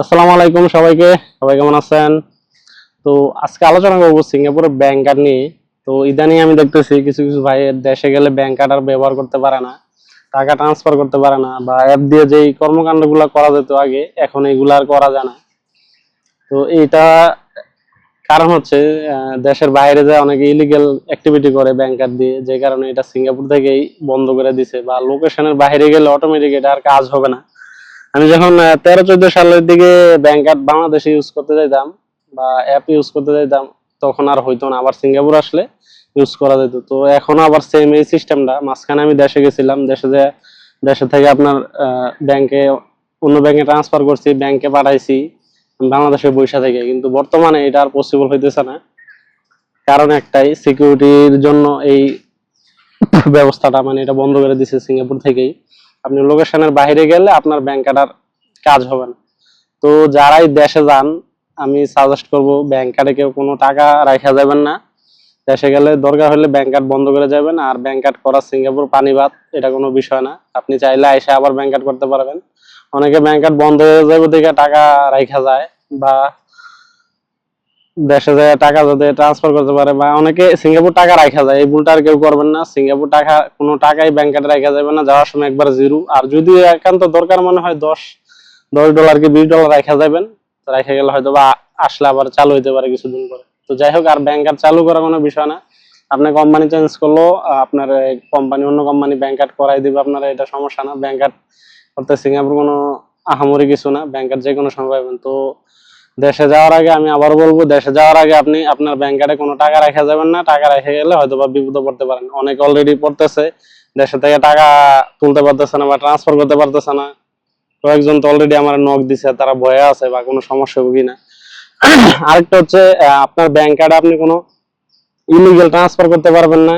আসসালামু আলাইকুম সবাইকে। সবাই কেমন আছেন? তো আজকে আলোচনা করব সিঙ্গাপুরের ব্যাংক কার্ড নিয়ে। তো ইদানিং আমি দেখতেছি কিছু কিছু ভাই দেশে গেলে ব্যাংক কার্ড আর ব্যবহার করতে পারে না, টাকা ট্রান্সফার করতে পারে না বা অ্যাপ দিয়ে যেই কর্মকাণ্ডগুলো করা যেত আগে, এখন এগুলো আর করা যায় না। তো এইটা কারণ হচ্ছে দেশের বাইরে যায় অনেকে ইলিগেল অ্যাক্টিভিটি করে ব্যাংক কার্ড দিয়ে, যে কারণে এটা সিঙ্গাপুর থেকেই বন্ধ করে দিছে বা লোকেশনের বাইরে গেলে অটোমেটিক এটা আর কাজ হবে না। আমি যখন তেরো, চোদ্দ সালের দিকে ব্যাংক কার্ড বাংলাদেশে ইউজ করতে যাইতাম বা অ্যাপ ইউজ করতে যাইতাম, তখন আর হইতো না। আবার সিঙ্গাপুর আসলে ইউজ করা যেত। তো এখন আবার সেম এই সিস্টেমটা মাঝখানে আমি দেশে গেছিলাম। দেশে যে, দেশে থেকে আপনার ব্যাংকে অন্য ব্যাংকে ট্রান্সফার করছি ব্যাংকে পাঠাইছি বাংলাদেশের বৈশা থেকে। কিন্তু বর্তমানে এটা আর পসিবল হইতেছে না। কারণ একটাই সিকিউরিটির জন্য এই ব্যবস্থাটা মানে এটা বন্ধ করে দিছে সিঙ্গাপুর থেকেই। আপনি লোকেশনের বাইরে গেলে আপনার ব্যাংক আর কাজ হবে না। তো যারাই দেশে যান, আমি সাজেস্ট করব ব্যাংক কেউ কোনো টাকা রাখা যাবেন না। দেশে গেলে দরকার হলে ব্যাংক কার্ড বন্ধ করে যাবেন আর ব্যাংক কার্ড করা সিঙ্গাপুর পানিবাদ এটা কোনো বিষয় না। আপনি চাইলে এসে আবার ব্যাংক করতে পারবেন। অনেকে ব্যাংক কার্ড বন্ধ হয়ে যাবে দেখে টাকা রাখা যায় বা দেশে যায় টাকা যাতে ট্রান্সফার করতে পারে বা অনেকে সিঙ্গাপুর টাকা রাখা যায়, এই ভুলটা আর কেউ করবেন না। সিঙ্গাপুর টাকা, কোনো টাকাই ব্যাংক রাখা যাবে না, যাওয়ার সময় একবার জিরো। আর যদি একান্ত দরকার মনে হয় দশ দশ ডলার কি বিশ ডলার রাখা যাবেন রাখা গেলে হয়তো বা আসলে আবার চালু হইতে পারে কিছুদিন পরে। তো যাই হোক, আর ব্যাংক কার্ড চালু করা কোনো বিষয় না। আপনি কোম্পানি চেঞ্জ করল, আপনার কোম্পানি অন্য কোম্পানি ব্যাংক কার্ড করাই দিবে আপনার, এটা সমস্যা না। ব্যাংক কার্ড করতে সিঙ্গাপুর কোনো আহামরি কিছু না। ব্যাংক কার্ড যে কোনো সময় পাবেন। তো দেশে যাওয়ার আগে আমি আবার বলব, দেশে যাওয়ার আগে আপনি আপনার ব্যাংক কার্ডে কোনো টাকা রাখা যাবেন না। টাকা রেখে গেলে হয়তো বা বিপদে পড়তে পারেন। অনেক অলরেডি পড়তেছে। দেশে থেকে টাকা তুলতে পারতেছে না বা ট্রান্সফার করতে পারতেছে না। কয়েকজন তো অলরেডি আমার নক দিছে, তারা ভয়ে আছে বা কোনো সমস্যা হবে কিনা। আরেকটা হচ্ছে আপনার ব্যাংক কার্ডে আপনি কোনো ইলিগেল ট্রান্সফার করতে পারবেন না।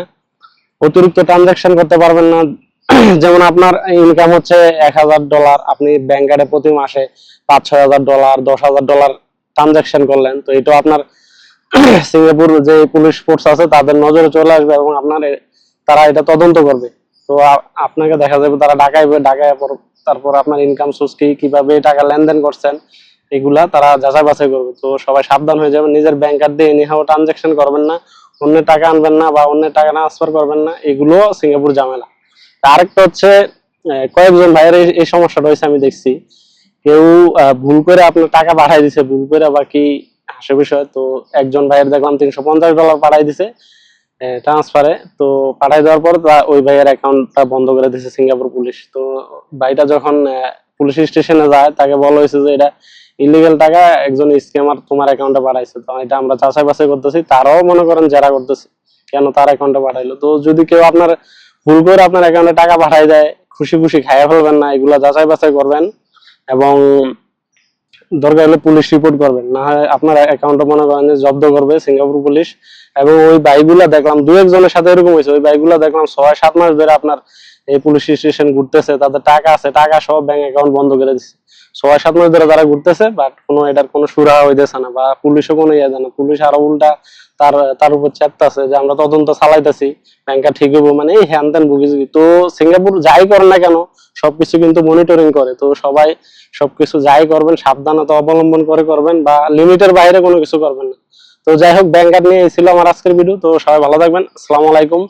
অতিরিক্ত ট্রানজাকশন করতে পারবেন না। যেমন আপনার ইনকাম হচ্ছে এক হাজার ডলার আপনি ব্যাংক কার্ডে প্রতি মাসে পাঁচ ছয় হাজার ডলার দশ হাজার ডলার ট্রানজাকশন করলেন। তো এটা আপনার সিঙ্গাপুর যে পুলিশ ফোর্স আছে, তাদের নজরে চলে আসবে এবং আপনার তারা এটা তদন্ত করবে। তো আপনাকে দেখা যাবে তারা ডাকায় পর তারপর আপনার ইনকাম সোর্স কি, কীভাবে টাকা লেনদেন করছেন, এগুলা তারা যাচাই বাছাই করবে। তো সবাই সাবধান হয়ে যাবেন, নিজের ব্যাংক কার্ড দিয়ে এনিহাও ট্রানজাকশন করবেন না, অন্যের টাকা আনবেন না বা অন্যের টাকা ট্রান্সফার করবেন না, এগুলো সিঙ্গাপুর ঝামেলা। আরেকটা হচ্ছে কয়েকজন ভাইয়ের এই সমস্যাটা হয়েছে, আমি দেখছি। কেউ ভুল করে আপনার টাকা পাঠাই দিছে, ভুল করে বাকি হাসে বিষয় তো একজন ভাইয়ের দেখলাম তিনশো পঞ্চাশ ডলার পাঠাই দিছে ট্রান্সফারে তো পাঠাই দেওয়ার পর তা- ওই ভাইয়ের অ্যাকাউন্টটা বন্ধ করে দিছে সিঙ্গাপুর পুলিশ। তো ভাইটা যখন পুলিশ স্টেশনে যায়, তাকে বলা হয়েছে যে এটা ইলিগেল টাকা, একজন স্ক্যামার তোমার অ্যাকাউন্টে পাঠাইছে তো এটা আমরা যাচাই বাছাই করতেছি, তারাও মনে করেন যারা করতেছে, কেন তার অ্যাকাউন্টে পাঠাইলো তো যদি কেউ আপনার ভুল করে আপনার অ্যাকাউন্টে টাকা পাঠাই দেয় খুশি খুশি খাইয়া ফেলবেন না, এগুলা যাচাই বাছাই করবেন। এবং দরকার হলে পুলিশ রিপোর্ট করবেন। না হয় আপনার অ্যাকাউন্টে মনে করেন জব্দ করবে সিঙ্গাপুর পুলিশ। এবং ওই বাইকগুলা দেখলাম, দু একজনের সাথে এরকম হয়েছে। ওই বাইকগুলা দেখলাম ছয়, সাত মাস ধরে আপনার এই পুলিশ স্টেশন ঘুরতেছে, তাদের টাকা আছে, টাকা সব ব্যাংক অ্যাকাউন্ট বন্ধ করে দিচ্ছে ছয়, সাত মাস ধরে তারা ঘুরতেছে বাট কোনো এটার কোনো সুরাহা হইতেছে না, বা পুলিশও কোনো ইয়ে জানে পুলিশ আরও উল্টা তার তার উপর চেপতাছে যে আমরা তদন্ত চালাইতেছি ব্যাংকটা ঠিক হব মানে এই হ্যান ত্যান বুঝি তো সিঙ্গাপুর যাই করে না কেন, সবকিছু কিন্তু মনিটরিং করে। তো সবাই সবকিছু যাই করবেন, সাবধানতা অবলম্বন করে করবেন, বা লিমিটের বাইরে কোনো কিছু করবেন না। তো যাই হোক, ব্যাংক নিয়ে ছিল আমার আজকের ভিডিও তো সবাই ভালো থাকবেন। আসসালামু আলাইকুম।